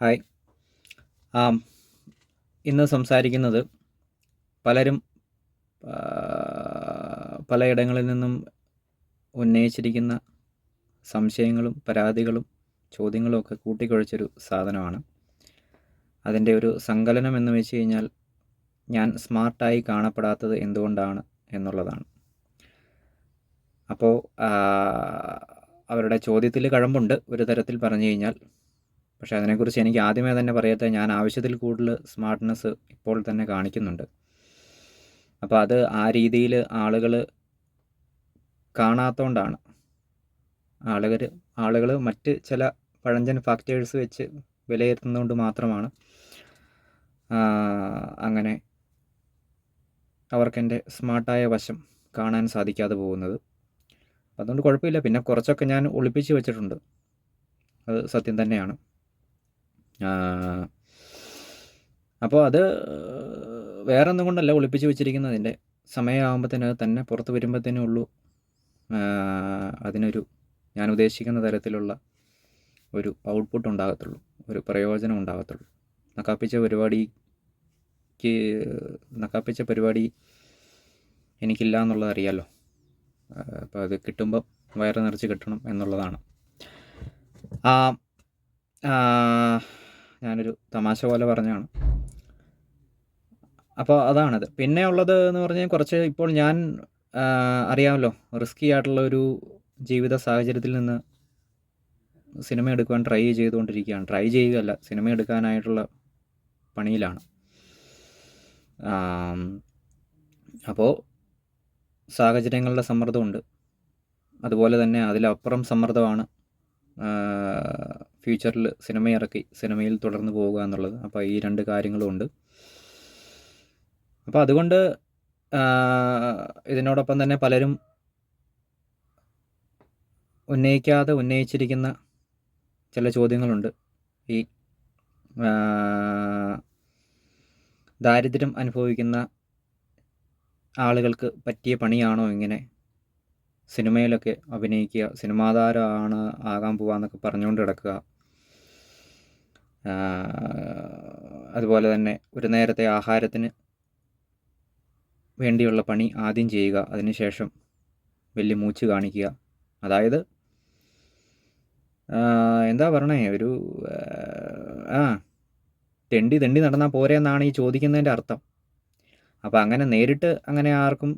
Hi. ആ ഇന്ന് സംസാരിക്കുന്നത് പലരും പലയിടങ്ങളിൽ നിന്നും ഉന്നയിച്ചിരിക്കുന്ന സംശയങ്ങളും പരാതികളും ചോദ്യങ്ങളും ഒക്കെ കൂട്ടിക്കുഴച്ചൊരു സാധനമാണ്. അതിന്റെ ഒരു സങ്കലനം എന്ന് വെച്ച് കഴിഞ്ഞാൽ ഞാൻ സ്മാർട്ടായി കാണപ്പെടാത്തത് എന്തുകൊണ്ടാണ് എന്നുള്ളതാണ്. അപ്പോൾ അവരുടെ ചോദ്യത്തിൽ കഴമ്പുണ്ട്. ഒരു തരത്തിൽ പറഞ്ഞു കഴിഞ്ഞാൽ പക്ഷേ അതിനെക്കുറിച്ച് എനിക്ക് ആദ്യമേ തന്നെ പറയട്ടെ ഞാൻ ആവശ്യത്തിൽ കൂടുതൽ സ്മാർട്ട്നെസ് ഇപ്പോൾ തന്നെ കാണിക്കുന്നുണ്ട്. അപ്പോൾ അത് ആ രീതിയിൽ ആളുകൾ കാണാത്തതുകൊണ്ടാണ് ആളുകൾ ആളുകൾ മറ്റ് ചില പഴഞ്ചൻ ഫാക്ടേഴ്സ് വെച്ച് വിലയിരുത്തുന്നതുകൊണ്ട് മാത്രമാണ് അങ്ങനെ അവർക്കെന്റെ സ്മാർട്ടായ വശം കാണാൻ സാധിക്കാതെ പോകുന്നത്. അതുകൊണ്ട് കുഴപ്പമില്ല. പിന്നെ കുറച്ചൊക്കെ ഞാൻ ഒളിപ്പിച്ച് വെച്ചിട്ടുണ്ട്. അത് സത്യം തന്നെയാണ്. അപ്പോൾ അത് വേറെ ഒന്നും കൊണ്ടല്ല ഒളിപ്പിച്ച് വെച്ചിരിക്കുന്നതിന്റെ സമയമാകുമ്പോഴത്തേന് അത് തന്നെ പുറത്ത് വരുമ്പോഴത്തേനേ ഉള്ളൂ. അതിനൊരു ഞാൻ ഉദ്ദേശിക്കുന്ന തരത്തിലുള്ള ഒരു ഔട്ട്പുട്ട് ഉണ്ടാകത്തുള്ളൂ. ഒരു പ്രയോജനം ഉണ്ടാകത്തുള്ളൂ. നക്കാപ്പിച്ച പരിപാടിക്ക് നക്കാപ്പിച്ച പരിപാടി എനിക്കില്ല എന്നുള്ളത് അറിയാമല്ലോ അപ്പോൾ അത് കിട്ടുമ്പോൾ വയറ് നിറച്ച് കിട്ടണം എന്നുള്ളതാണ്. ആ ഞാനൊരു തമാശ പോലെ പറഞ്ഞാണ് അപ്പോൾ അതാണത്. പിന്നെ ഉള്ളത് എന്ന് പറഞ്ഞാൽ കുറച്ച് ഇപ്പോൾ ഞാൻ അറിയാമല്ലോ റിസ്കി ആയിട്ടുള്ള ഒരു ജീവിത സാഹചര്യത്തിൽ നിന്ന് സിനിമ എടുക്കാൻ ട്രൈ ചെയ്തുകൊണ്ടിരിക്കുകയാണ്. ട്രൈ ചെയ്യുകയല്ല സിനിമ എടുക്കാനായിട്ടുള്ള പണിയിലാണ്. അപ്പോൾ സാഹചര്യങ്ങളുടെ സമ്മർദ്ദമുണ്ട്. അതുപോലെ തന്നെ അതിലപ്പുറം സമ്മർദ്ദമാണ് ഫ്യൂച്ചറിൽ സിനിമ ഇറക്കി സിനിമയിൽ തുടർന്ന് പോവുക എന്നുള്ളത്. അപ്പോൾ ഈ രണ്ട് കാര്യങ്ങളും ഉണ്ട്. അപ്പോൾ അതുകൊണ്ട് ഇതിനോടൊപ്പം തന്നെ പലരും ഉന്നയിക്കാതെ ഉന്നയിച്ചിരിക്കുന്ന ചില ചോദ്യങ്ങളുണ്ട്. ഈ ദാരിദ്ര്യം അനുഭവിക്കുന്ന ആളുകൾക്ക് പറ്റിയ പണിയാണോ ഇങ്ങനെ സിനിമയിലൊക്കെ അഭിനയിക്കുക? സിനിമാതാരമാണ് ആകാൻ പോവാന്നൊക്കെ പറഞ്ഞുകൊണ്ട് കിടക്കുക. അതുപോലെ തന്നെ ഒരു നേരത്തെ ആഹാരത്തിന് വേണ്ടിയുള്ള പണി ആദ്യം ചെയ്യുക അതിനുശേഷം വലിയ മൂച്ച് കാണിക്കുക. അതായത് എന്താ പറയണേ ഒരു ആ തെണ്ടി തെണ്ടി നടന്നാൽ പോരെ എന്നാണ് ഈ ചോദിക്കുന്നതിന്റെ അർത്ഥം. അപ്പോൾ അങ്ങനെ നേരിട്ട് അങ്ങനെ ആർക്കും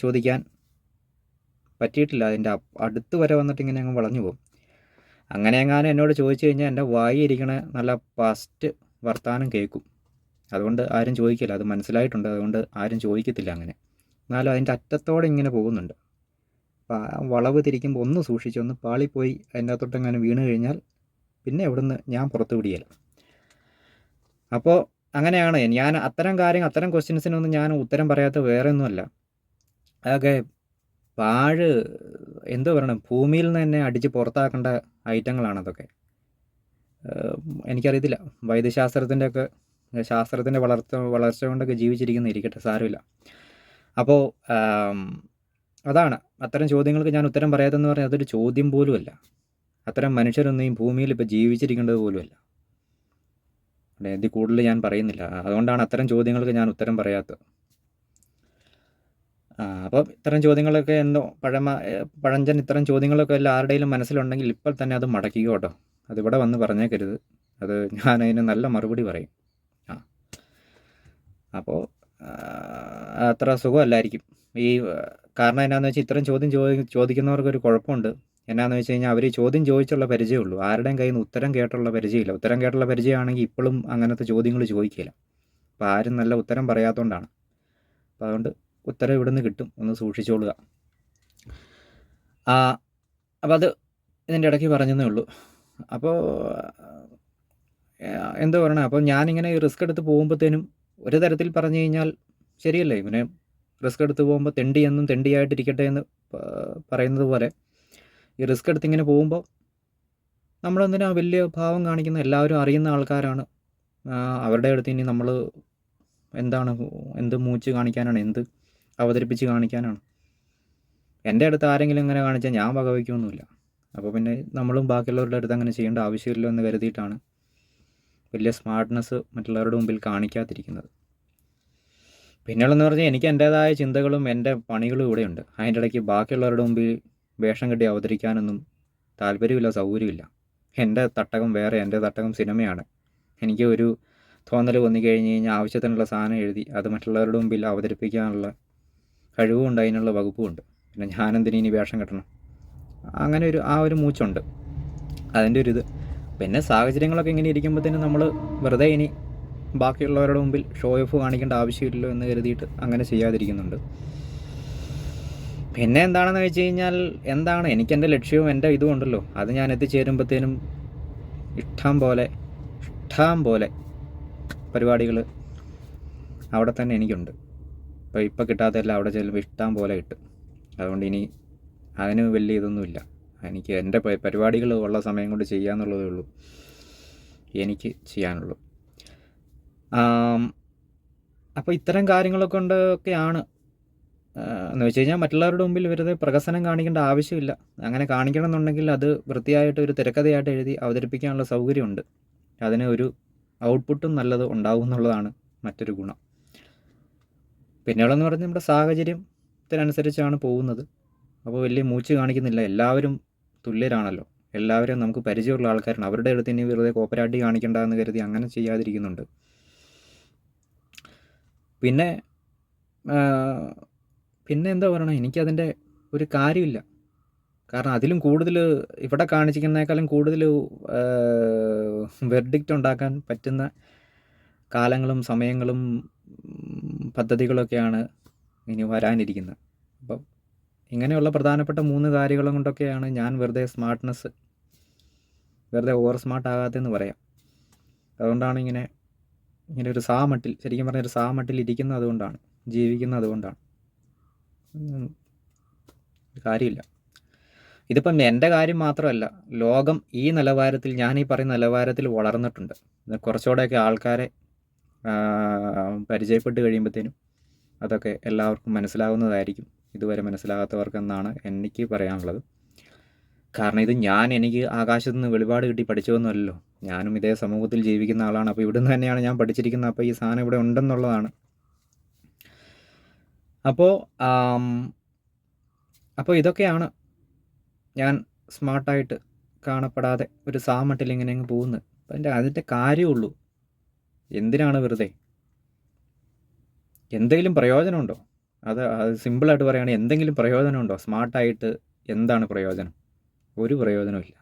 ചോദിക്കാൻ പറ്റിയിട്ടില്ല. അതിന്റെ അടുത്ത് വരെ വന്നിട്ട് ഇങ്ങനെ അങ്ങ് വളഞ്ഞു പോകും. അങ്ങനെ എങ്ങാനും എന്നോട് ചോദിച്ചു കഴിഞ്ഞാൽ എന്റെ വായി ഇരിക്കണ നല്ല ഫസ്റ്റ് വർത്തമാനം കേൾക്കും. അതുകൊണ്ട് ആരും ചോദിക്കില്ല. അത് മനസ്സിലായിട്ടുണ്ട്. അതുകൊണ്ട് ആരും ചോദിക്കത്തില്ല അങ്ങനെ. എന്നാലും അതിന്റെ അറ്റത്തോടെ ഇങ്ങനെ പോകുന്നുണ്ട്. വളവ് തിരിക്കുമ്പോൾ ഒന്ന് സൂക്ഷിച്ച് ഒന്ന് പാളിപ്പോയി അതിന്റെ അകത്തോട്ട് അങ്ങനെ വീണ് കഴിഞ്ഞാൽ പിന്നെ എവിടുന്ന് ഞാൻ പുറത്ത് വിടിയല്ല. അപ്പോൾ അങ്ങനെയാണ്. ഞാൻ അത്തരം കാര്യങ്ങൾ അത്തരം ക്വസ്റ്റ്യൻസിനൊന്നും ഞാൻ ഉത്തരം പറയാത്ത വേറെ ഒന്നുമല്ല അതൊക്കെ പാഴ് എന്തോ പറയണം ഭൂമിയിൽ നിന്ന് തന്നെ അടിച്ച് പുറത്താക്കേണ്ട ഐറ്റങ്ങളാണ് അതൊക്കെ എനിക്കറിയത്തില്ല. വൈദ്യശാസ്ത്രത്തിന്റെ ഒക്കെ ശാസ്ത്രത്തിന്റെ വളർച്ച വളർച്ച കൊണ്ടൊക്കെ ജീവിച്ചിരിക്കുന്ന ഇരിക്കട്ടെ സാരമില്ല. അപ്പോൾ അതാണ്. അത്തരം ചോദ്യങ്ങൾക്ക് ഞാൻ ഉത്തരം പറയാതെന്ന് പറഞ്ഞാൽ അതൊരു ചോദ്യം പോലുമല്ല. അത്തരം മനുഷ്യരൊന്നും ഈ ഭൂമിയിൽ ഇപ്പോൾ ജീവിച്ചിരിക്കേണ്ടത് പോലുമല്ല. ഇതിൽ കൂടുതൽ ഞാൻ പറയുന്നില്ല. അതുകൊണ്ടാണ് അത്തരം ചോദ്യങ്ങൾക്ക് ഞാൻ ഉത്തരം പറയാത്തത്. അപ്പോൾ ഇത്തരം ചോദ്യങ്ങളൊക്കെ എന്തോ പഴമ പഴഞ്ചൻ ഇത്തരം ചോദ്യങ്ങളൊക്കെ എല്ലാം ആരുടെയും മനസ്സിലുണ്ടെങ്കിൽ ഇപ്പോൾ തന്നെ അത് മടക്കുക കേട്ടോ. അതിവിടെ വന്ന് പറഞ്ഞേക്കരുത്. അത് ഞാൻ അതിന് നല്ല മറുപടി പറയും. ആ. അപ്പോൾ അത്ര സുഖമല്ലായിരിക്കും. ഈ കാരണം എന്നാന്ന് വെച്ചാൽ ഇത്തരം ചോദ്യം ചോദി ചോദിക്കുന്നവർക്കൊരു കുഴപ്പമുണ്ട്. എന്നാന്ന് വെച്ച് കഴിഞ്ഞാൽ അവർ ചോദ്യം ചോദിച്ചുള്ള പരിചയമുള്ളൂ ആരുടെയും കയ്യിൽ നിന്ന് ഉത്തരം കേട്ടുള്ള പരിചയമില്ല. ഉത്തരം കേട്ടുള്ള പരിചയമാണെങ്കിൽ ഇപ്പോഴും അങ്ങനത്തെ ചോദ്യങ്ങൾ ചോദിക്കില്ല അപ്പോൾ ആരും നല്ല ഉത്തരം പറയാത്തതുകൊണ്ടാണ്. അപ്പോൾ അതുകൊണ്ട് ഉത്തരം ഇവിടെ നിന്ന് കിട്ടും. ഒന്ന് സൂക്ഷിച്ചോളുക. അപ്പോൾ അത് ഇതിന്റെ ഇടയ്ക്ക് പറഞ്ഞതേ ഉള്ളൂ. അപ്പോൾ എന്തോ പറയണേ? അപ്പോൾ ഞാനിങ്ങനെ റിസ്ക് എടുത്ത് പോകുമ്പോഴത്തേനും ഒരു തരത്തിൽ പറഞ്ഞു കഴിഞ്ഞാൽ ശരിയല്ലേ? ഇവനെ റിസ്ക് എടുത്ത് പോകുമ്പോൾ തെണ്ടി എന്നും തെണ്ടിയായിട്ടിരിക്കട്ടെ എന്ന് പറയുന്നത് പോലെ ഈ റിസ്ക് എടുത്ത് ഇങ്ങനെ പോകുമ്പോൾ നമ്മളെന്തിനാ വലിയ ഭാവം കാണിക്കുന്ന എല്ലാവരും അറിയുന്ന ആൾക്കാരാണ്. അവരുടെ അടുത്ത് ഇനി നമ്മൾ എന്താണ് എന്ത് മൂച്ച് കാണിക്കാനാണ് എന്ത് അവതരിപ്പിച്ച് കാണിക്കാനാണ്. എന്റെ അടുത്ത് ആരെങ്കിലും ഇങ്ങനെ കാണിച്ചാൽ ഞാൻ വകവയ്ക്കൊന്നുമില്ല അപ്പോൾ പിന്നെ നമ്മളും ബാക്കിയുള്ളവരുടെ അടുത്ത് അങ്ങനെ ചെയ്യേണ്ട ആവശ്യമില്ല എന്ന് കരുതിയിട്ടാണ് വലിയ സ്മാർട്ട്നെസ് മറ്റുള്ളവരുടെ മുമ്പിൽ കാണിക്കാതിരിക്കുന്നത്. പിന്നെയുള്ളതെന്ന് പറഞ്ഞാൽ എനിക്ക് എന്റേതായ ചിന്തകളും എന്റെ പണികളും ഇവിടെയുണ്ട് അതിന്റെ ഇടയ്ക്ക് ബാക്കിയുള്ളവരുടെ മുമ്പിൽ വേഷം കെട്ടി അവതരിക്കാനൊന്നും താല്പര്യമില്ല സൗകര്യമില്ല. എന്റെ തട്ടകം വേറെ എന്റെ തട്ടകം സിനിമയാണ്. എനിക്ക് ഒരു തോന്നൽ വന്നു കഴിഞ്ഞ് കഴിഞ്ഞാൽ ആവശ്യത്തിനുള്ള സാധനം എഴുതി അത് മറ്റുള്ളവരുടെ മുമ്പിൽ അവതരിപ്പിക്കാനുള്ള കഴിവുമുണ്ട് അതിനുള്ള വകുപ്പുമുണ്ട്. പിന്നെ ഞാനെന്തിനു ഇനി വേഷം കെട്ടണം? അങ്ങനെ ഒരു ആ ഒരു മൂച്ചുണ്ട്. അതിന്റെ ഒരു ഇത്. പിന്നെ സാഹചര്യങ്ങളൊക്കെ ഇങ്ങനെ ഇരിക്കുമ്പോൾ തന്നെ നമ്മൾ വെറുതെ ഇനി ബാക്കിയുള്ളവരുടെ മുമ്പിൽ ഷോ ഓഫ് കാണിക്കേണ്ട ആവശ്യമില്ലല്ലോ എന്ന് കരുതിയിട്ട് അങ്ങനെ ചെയ്യാതിരിക്കുന്നുണ്ട്. പിന്നെ എന്താണെന്ന് വെച്ച് കഴിഞ്ഞാൽ എന്താണ്? എനിക്ക് എന്റെ ലക്ഷ്യവും എന്റെ ഇതും ഉണ്ടല്ലോ. അത് ഞാൻ എത്തിച്ചേരുമ്പോഴത്തേനും ഇഷ്ടം പോലെ ഇഷ്ടം പോലെ പരിപാടികൾ അവിടെ തന്നെ എനിക്കുണ്ട്. ഇപ്പോൾ ഇപ്പോൾ കിട്ടാത്തതെല്ലാം അവിടെ ചെല്ലുമ്പോൾ ഇഷ്ടം പോലെ കിട്ടും. അതുകൊണ്ട് ഇനി അതിന് വലിയ ഇതൊന്നുമില്ല. എനിക്ക് എന്റെ പരിപാടികൾ ഉള്ള സമയം കൊണ്ട് ചെയ്യാന്നുള്ളതേ ഉള്ളൂ. എനിക്ക് ചെയ്യാനുള്ളൂ. അപ്പോൾ ഇത്തരം കാര്യങ്ങളൊക്കെ കൊണ്ടൊക്കെയാണ്. എന്ന് വെച്ച് കഴിഞ്ഞാൽ മറ്റുള്ളവരുടെ മുമ്പിൽ വെറുതെ പ്രകസനം കാണിക്കേണ്ട ആവശ്യമില്ല. അങ്ങനെ കാണിക്കണം എന്നുണ്ടെങ്കിൽ അത് വൃത്തിയായിട്ട് ഒരു തിരക്കഥയായിട്ട് എഴുതി അവതരിപ്പിക്കാനുള്ള സൗകര്യമുണ്ട്. അതിന് ഒരു ഔട്ട്പുട്ടും നല്ലത് ഉണ്ടാവും എന്നുള്ളതാണ് മറ്റൊരു ഗുണം. പിന്നെയുള്ളതെന്ന് പറഞ്ഞാൽ നമ്മുടെ സാഹചര്യത്തിനനുസരിച്ചാണ് പോകുന്നത്. അപ്പോൾ വലിയ മൂച്ച് കാണിക്കുന്നില്ല. എല്ലാവരും തുല്യരാണല്ലോ. എല്ലാവരും നമുക്ക് പരിചയമുള്ള ആൾക്കാരാണ്. അവരുടെ അടുത്ത് ഇനി വെറുതെ കോപ്പരാട്ടി കാണിക്കണ്ട എന്ന് കരുതി അങ്ങനെ ചെയ്യാതിരിക്കുന്നുണ്ട്. പിന്നെ പിന്നെ എന്താ പറയണേ? എനിക്കതിന്റെ ഒരു കാര്യമില്ല. കാരണം അതിലും കൂടുതൽ ഇവിടെ കാണിച്ചിരിക്കുന്നേക്കാളും കൂടുതൽ വെർഡിക്റ്റ് ഉണ്ടാക്കാൻ പറ്റുന്ന കാലങ്ങളും സമയങ്ങളും പദ്ധതികളൊക്കെയാണ് ഇനി വരാനിരിക്കുന്നത്. അപ്പം ഇങ്ങനെയുള്ള പ്രധാനപ്പെട്ട മൂന്ന് കാര്യങ്ങളും കൊണ്ടൊക്കെയാണ് ഞാൻ വെറുതെ സ്മാർട്ട്നെസ് വെറുതെ ഓവർ സ്മാർട്ട് ആകാത്തതെന്ന് പറയാം. അതുകൊണ്ടാണ് ഇങ്ങനെ ഇങ്ങനെ ഒരു സാ മട്ടിൽ ശരിക്കും പറഞ്ഞാൽ ഒരു സാ മട്ടിൽ ഇരിക്കുന്നത് അതുകൊണ്ടാണ് ജീവിക്കുന്നത് അതുകൊണ്ടാണ്. കാര്യമില്ല. ഇതിപ്പം എന്റെ കാര്യം മാത്രമല്ല ലോകം ഈ നിലവാരത്തിൽ ഞാൻ ഈ പറയുന്ന നിലവാരത്തിൽ വളർന്നിട്ടുണ്ട്. കുറച്ചുകൂടെയൊക്കെ ആൾക്കാരെ പരിചയപ്പെട്ട് കഴിയുമ്പോഴത്തേനും അതൊക്കെ എല്ലാവർക്കും മനസ്സിലാവുന്നതായിരിക്കും. ഇതുവരെ മനസ്സിലാകാത്തവർക്കെന്നാണ് എനിക്ക് പറയാനുള്ളത്. കാരണം ഇത് ഞാൻ എനിക്ക് ആകാശത്ത് നിന്ന് വെളിപാട് കിട്ടി പഠിച്ചതൊന്നുമല്ലോ ഞാനും ഇതേ സമൂഹത്തിൽ ജീവിക്കുന്ന ആളാണ്. അപ്പോൾ ഇവിടുന്ന് തന്നെയാണ് ഞാൻ പഠിച്ചിരിക്കുന്നത്. അപ്പോൾ ഈ സാധനം ഇവിടെ ഉണ്ടെന്നുള്ളതാണ്. അപ്പോൾ അപ്പോൾ ഇതൊക്കെയാണ് ഞാൻ സ്മാർട്ടായിട്ട് കാണപ്പെടാതെ ഒരു സാമട്ടിൽ ഇങ്ങനെ അങ്ങ് പോകുന്നത്. അപ്പം അതിന്റെ അതിന്റെ കാര്യമുള്ളൂ എന്തിനാണ് വെറുതെ? എന്തെങ്കിലും പ്രയോജനമുണ്ടോ? അത് അത് സിമ്പിളായിട്ട് പറയുകയാണെങ്കിൽ എന്തെങ്കിലും പ്രയോജനമുണ്ടോ? സ്മാർട്ടായിട്ട് എന്താണ് പ്രയോജനം? ഒരു പ്രയോജനമില്ല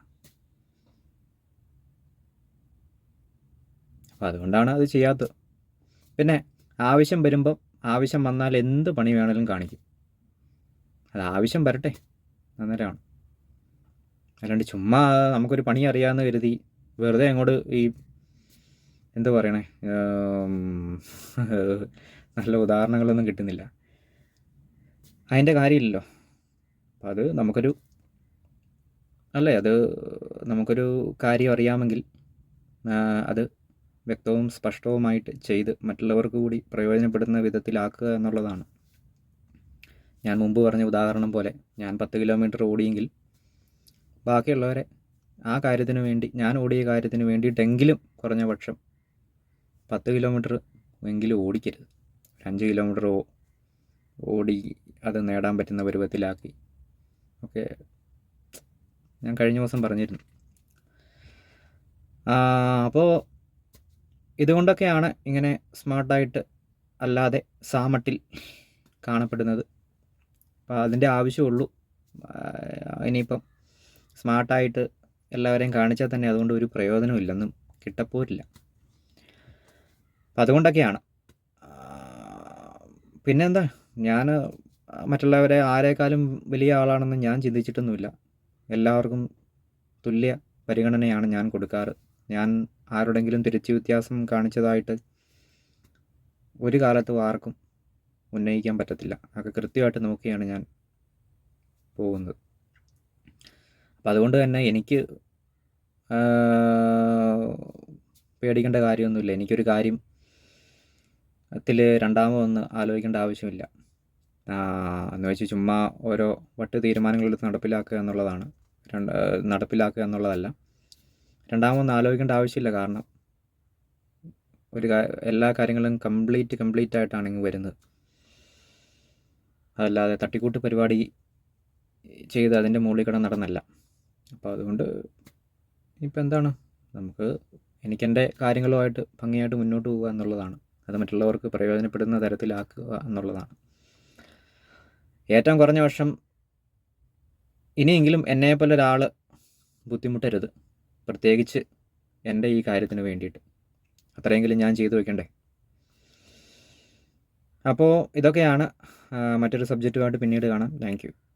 അപ്പം അതുകൊണ്ടാണ് അത് ചെയ്യാത്തത്. പിന്നെ ആവശ്യം വരുമ്പം ആവശ്യം വന്നാൽ എന്ത് പണി വേണമെങ്കിലും കാണിക്കും. അത് ആവശ്യം വരട്ടെ. അന്നേരമാണ്. അല്ലാണ്ട് ചുമ്മാ നമുക്കൊരു പണി അറിയാമെന്ന് കരുതി വെറുതെ അങ്ങോട്ട് ഈ എന്താ പറയണേ? നല്ല ഉദാഹരണങ്ങളൊന്നും കിട്ടുന്നില്ല. അതിന്റെ കാര്യമില്ലല്ലോ. അപ്പം അത് നമുക്കൊരു അല്ലേ? അത് നമുക്കൊരു കാര്യം അറിയാമെങ്കിൽ അത് വ്യക്തവും സ്പഷ്ടവുമായിട്ട് ചെയ്ത് മറ്റുള്ളവർക്ക് കൂടി പ്രയോജനപ്പെടുന്ന വിധത്തിലാക്കുക എന്നുള്ളതാണ്. ഞാൻ മുമ്പ് പറഞ്ഞ ഉദാഹരണം പോലെ ഞാൻ പത്ത് കിലോമീറ്റർ ഓടിയെങ്കിൽ ബാക്കിയുള്ളവരെ ആ കാര്യത്തിന് വേണ്ടി ഞാൻ ഓടിയ കാര്യത്തിന് വേണ്ടിയിട്ടെങ്കിലും കുറഞ്ഞ പക്ഷം പത്ത് കിലോമീറ്റർ എങ്കിലും ഓടിക്കരുത്. അഞ്ച് കിലോമീറ്റർ ഓടി അത് നേടാൻ പറ്റുന്ന പരുവത്തിലാക്കി. ഒക്കെ ഞാൻ കഴിഞ്ഞ ദിവസം പറഞ്ഞിരുന്നു. അപ്പോൾ ഇതുകൊണ്ടൊക്കെയാണ് ഇങ്ങനെ സ്മാർട്ടായിട്ട് അല്ലാതെ സാമട്ടിൽ കാണപ്പെടുന്നത്. അപ്പോൾ അതിന്റെ ആവശ്യമുള്ളൂ. ഇനിയിപ്പം സ്മാർട്ടായിട്ട് എല്ലാവരെയും കാണിച്ചാൽ തന്നെ അതുകൊണ്ട് ഒരു പ്രയോജനമില്ലെന്നും കിട്ടപ്പോരില്ല. അതുകൊണ്ടൊക്കെയാണ്. പിന്നെന്താ? ഞാൻ മറ്റുള്ളവരെ ആരേക്കാളും വലിയ ആളാണെന്ന് ഞാൻ ചിന്തിച്ചിട്ടൊന്നുമില്ല. എല്ലാവർക്കും തുല്യ പരിഗണനയാണ് ഞാൻ കൊടുക്കാറ്. ഞാൻ ആരോടെങ്കിലും തിരിച്ചു വ്യത്യാസം കാണിച്ചതായിട്ട് ഒരു കാലത്തും ആർക്കും ഉന്നയിക്കാൻ പറ്റത്തില്ല. അതൊക്കെ കൃത്യമായിട്ട് നോക്കിയാണ് ഞാൻ പോകുന്നത്. അപ്പം അതുകൊണ്ട് തന്നെ എനിക്ക് പേടിക്കേണ്ട കാര്യമൊന്നുമില്ല. എനിക്കൊരു കാര്യം ത്തിൽ രണ്ടാമതൊന്ന് ആലോചിക്കേണ്ട ആവശ്യമില്ല. എന്ന് വെച്ച് ചുമ്മാ ഓരോ വട്ട് തീരുമാനങ്ങളെടുത്ത് നടപ്പിലാക്കുക എന്നുള്ളതാണ്. രണ്ട് നടപ്പിലാക്കുക എന്നുള്ളതല്ല. രണ്ടാമതൊന്ന് ആലോചിക്കേണ്ട ആവശ്യമില്ല കാരണം ഒരു എല്ലാ കാര്യങ്ങളും കംപ്ലീറ്റ് കംപ്ലീറ്റ് ആയിട്ടാണ് വരുന്നത്. അതല്ലാതെ തട്ടിക്കൂട്ട് പരിപാടി ചെയ്ത് അതിന്റെ മുകളിൽ കിടന്ന് നടന്നല്ല. അപ്പോൾ അതുകൊണ്ട് ഇപ്പം എന്താണ്? നമുക്ക് എനിക്കെന്റെ കാര്യങ്ങളുമായിട്ട് ഭംഗിയായിട്ട് മുന്നോട്ട് പോവുക എന്നുള്ളതാണ്. അത് മറ്റുള്ളവർക്ക് പ്രയോജനപ്പെടുന്ന തരത്തിലാക്കുക എന്നുള്ളതാണ്. ഏറ്റവും കുറഞ്ഞ വർഷം ഇനിയെങ്കിലും എന്നെപ്പോലെ ഒരാൾ ബുദ്ധിമുട്ടരുത്. പ്രത്യേകിച്ച് എന്റെ ഈ കാര്യത്തിന് വേണ്ടിയിട്ട്. അത്രയെങ്കിലും ഞാൻ ചെയ്തു വെക്കണ്ടേ? അപ്പോൾ ഇതൊക്കെയാണ് മറ്റൊരു സബ്ജക്റ്റുമായിട്ട് പിന്നീട് കാണാം. താങ്ക്